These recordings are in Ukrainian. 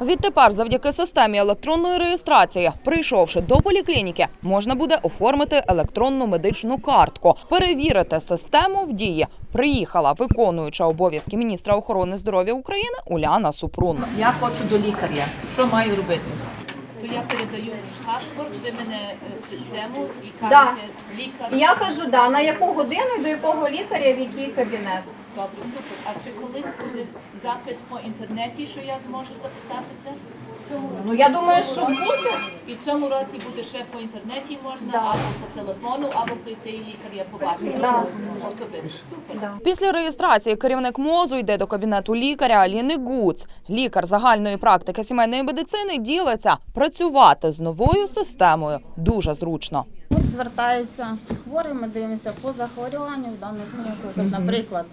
Відтепер, завдяки системі електронної реєстрації, прийшовши до поліклініки, можна буде оформити електронну медичну картку, перевірити систему в дії. Приїхала виконуюча обов'язки міністра охорони здоров'я України Уляна Супрун. Я хочу до лікаря. Що маю робити? То я передаю паспорт, ви мене е, систему і Да. кажете лікар. Я кажу, да, на яку годину і до якого лікаря, в який кабінет. Добре, супер. А чи колись буде запис по інтернеті, що я зможу записатися? Ну я думаю, що буде. І в цьому році буде ще по інтернеті можна, Да. або по телефону, або прийти і лікаря побачити Да. особисто. Супер. Да. Після реєстрації керівник мозу йде до кабінету лікаря Аліни Гуц. Лікар загальної практики сімейної медицини ділиться працювати з новою системою дуже зручно. Звертаються хворі, ми дивимося по захворюванню в даному випадку, наприклад,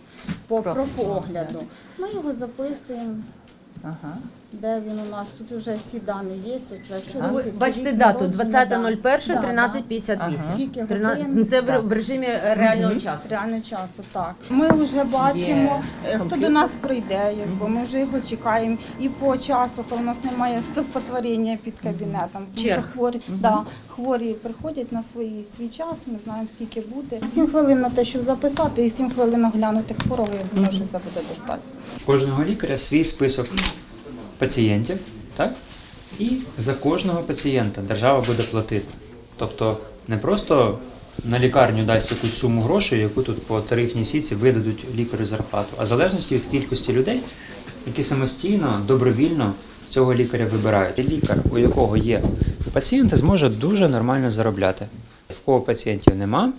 по профогляду. Ми його записуємо. Де він у нас? Тут вже всі дані є. От Ну, ви бачите дату народження, да. 20.01, Да, 13.58. Скільки годин? ну, Це в, в режимі реального часу. Реально часу, так. Ми вже бачимо, е, хто до нас прийде, якби ми вже його чекаємо. І по часу, коли у нас немає стовпотворення під кабінетом. Тому що Черг. хворі, да, хворі приходять на свій свій час, ми знаємо скільки буде. Сім хвилин на те, щоб записати, і сім хвилин оглянути хворого, я думаю, що це буде достатньо. У кожного лікаря свій список пацієнтів, так? І за кожного пацієнта держава буде платити. Тобто не просто на лікарню дасть якусь суму грошей, яку тут по тарифній сітці видадуть лікарю зарплату, а в залежності від кількості людей, які самостійно, добровільно цього лікаря вибирають. І лікар, у якого є пацієнти, зможе дуже нормально заробляти. В кого пацієнтів нема,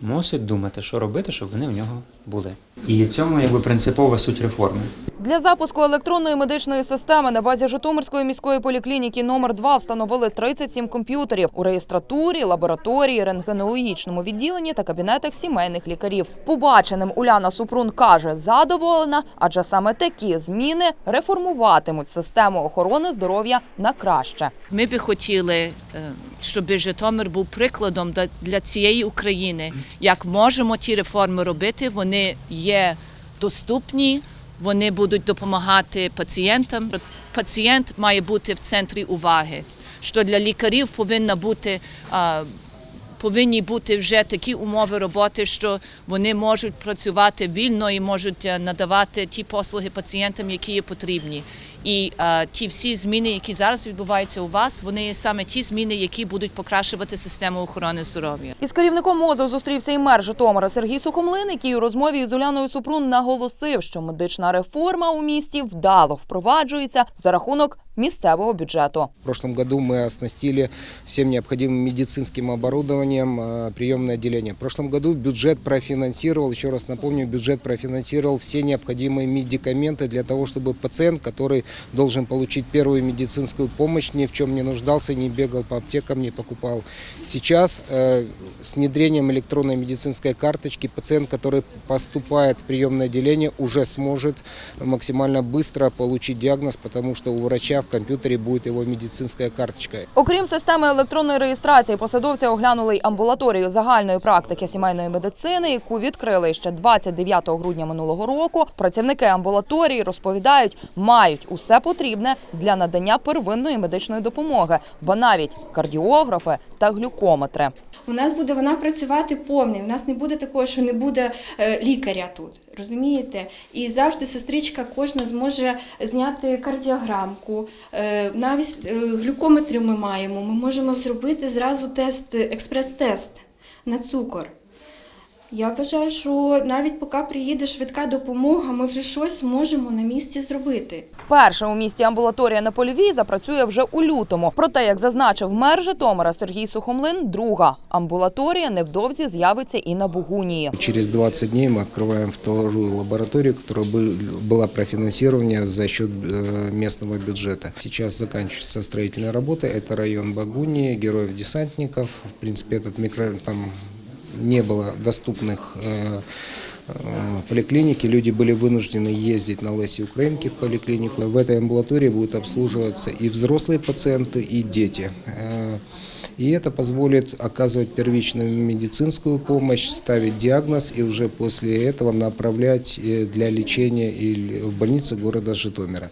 мусить думати, що робити, щоб вони в нього були. І в цьому якби принципова суть реформи. Для запуску електронної медичної системи на базі Житомирської міської поліклініки номер 2 встановили 37 комп'ютерів у реєстратурі, лабораторії, рентгенологічному відділенні та кабінетах сімейних лікарів. Побаченим Уляна Супрун каже, задоволена, адже саме такі зміни реформуватимуть систему охорони здоров'я на краще. Ми би хотіли, е, щоб Житомир був прикладом для- для цієї України. Як можемо ті реформи робити, вони є доступні, вони будуть допомагати пацієнтам. Пацієнт має бути в центрі уваги. Що для лікарів повинна бути повинні бути вже такі умови роботи, що вони можуть працювати вільно і можуть е, надавати ті послуги пацієнтам, які є потрібні. І е, ті всі зміни, які зараз відбуваються у вас, вони є саме ті зміни, які будуть покращувати систему охорони здоров'я. Із керівником МОЗу зустрівся і мер Житомира Сергій Сухомлин, який у розмові із Уляною Супрун наголосив, що медична реформа у місті вдало впроваджується за рахунок місцевого бюджету. В прошлом году мы оснастили всем необходимым медицинским оборудованием э, приемное отделение. В прошлом году бюджет профинансировал, еще раз напомню, бюджет профинансировал все необходимые медикаменты для того, чтобы пациент, который должен получить первую медицинскую помощь, ни в чем не нуждался, не бегал по аптекам, не покупал. Сейчас э, с внедрением электронной медицинской карточки пациент, который поступает в приемное отделение, уже сможет максимально быстро получить диагноз, потому что у врача в компьютере будет его медицинская карточка. Окрім системи електронної реєстрації, посадовці оглянули й амбулаторію загальної практики сімейної медицини, яку відкрили ще 29 грудня минулого року. Працівники амбулаторії розповідають, мають усе потрібне для надання первинної медичної допомоги, бо навіть кардіографи та глюкометри. У нас буде вона працювати повний. У нас не буде такого, що не буде е, лікаря тут. Розумієте? І завжди сестричка кожна зможе зняти кардіограмку. Е, Навіть е, глюкометри ми маємо. Ми можемо зробити зразу тест, експрес-тест на цукор. Я вважаю, що навіть поки приїде швидка допомога, ми вже щось можемо на місці зробити. Перша у місті амбулаторія на польовій запрацює вже у лютому. Проте, як зазначив мер Житомира Сергій Сухомлин, друга амбулаторія невдовзі з'явиться і на Бугунії. Через 20 дней мы открываем вторую лабораторию, которая бы- была профинансирована за счет э, местного бюджета. Сейчас заканчивается строительная работа. Это район Багуни, героев-десантников. В принципе, этот микрорайон там не было доступных э, э, поликлиники. Люди были вынуждены ездить на Лесе Украинки в поликлинику. В этой амбулатории будут обслуживаться и взрослые пациенты, и дети. Э, И это позволит оказывать первичную медицинскую помощь, ставить диагноз и уже после этого направлять э, для лечения или в больницы города Житомира.